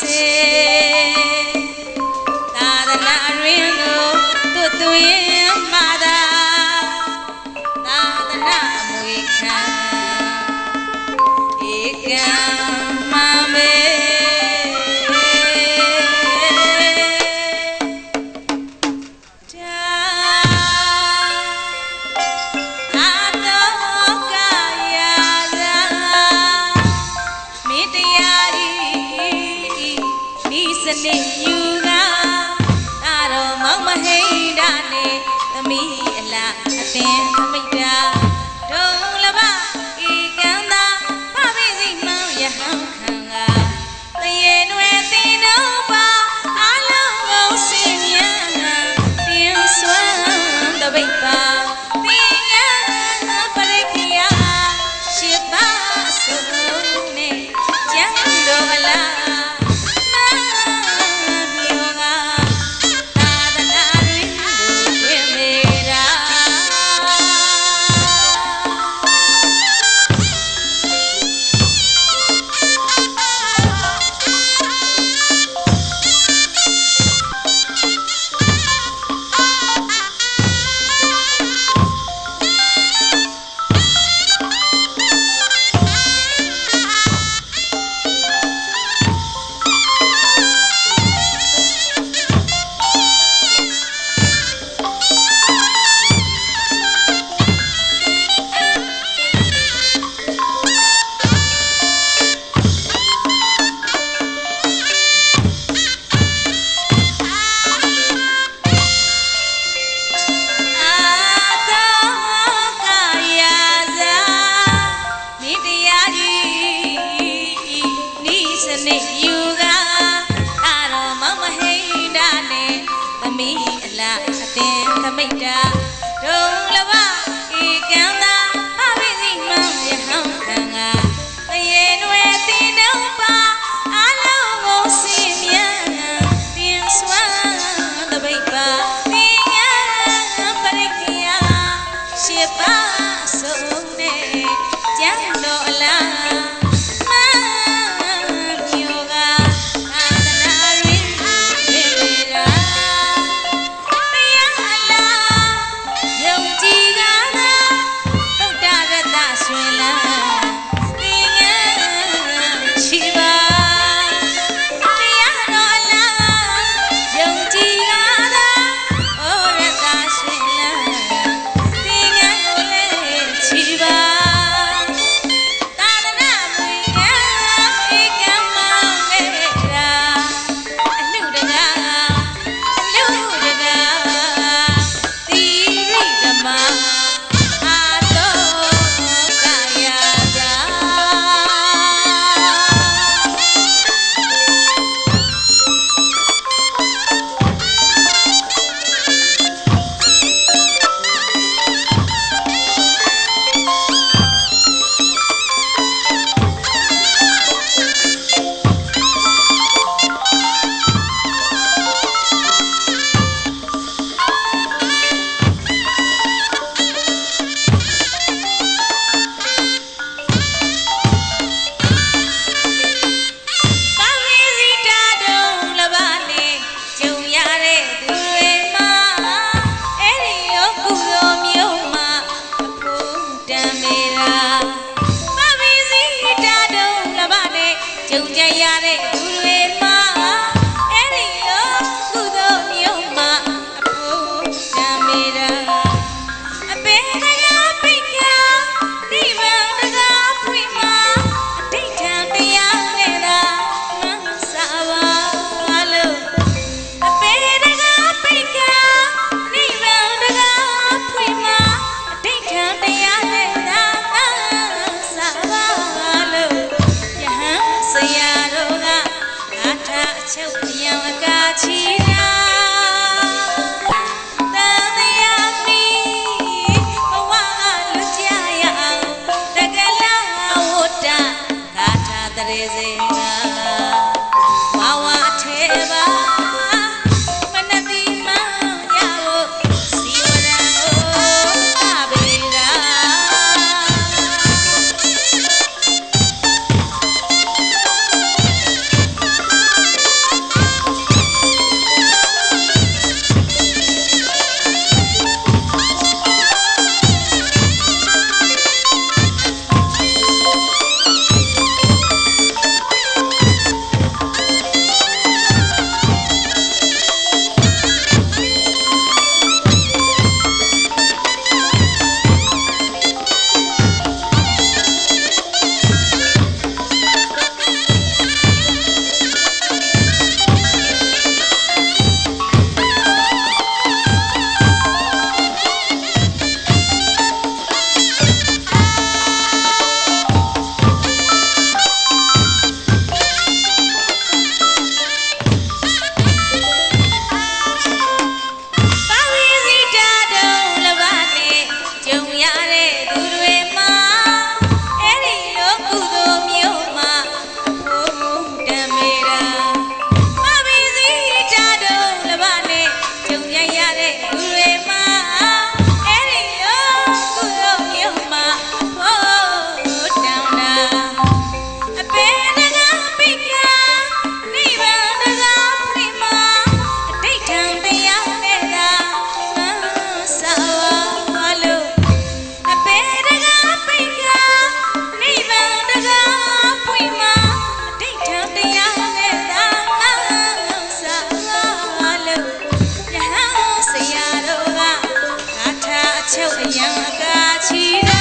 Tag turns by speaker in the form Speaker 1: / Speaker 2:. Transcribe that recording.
Speaker 1: စေသာသနာရင်းကိုသူ့သူရဲ့ name you သမီးအလားအသင်သမိတ်တာဒုံလဝ Cátia, o peão. 秋阳高起。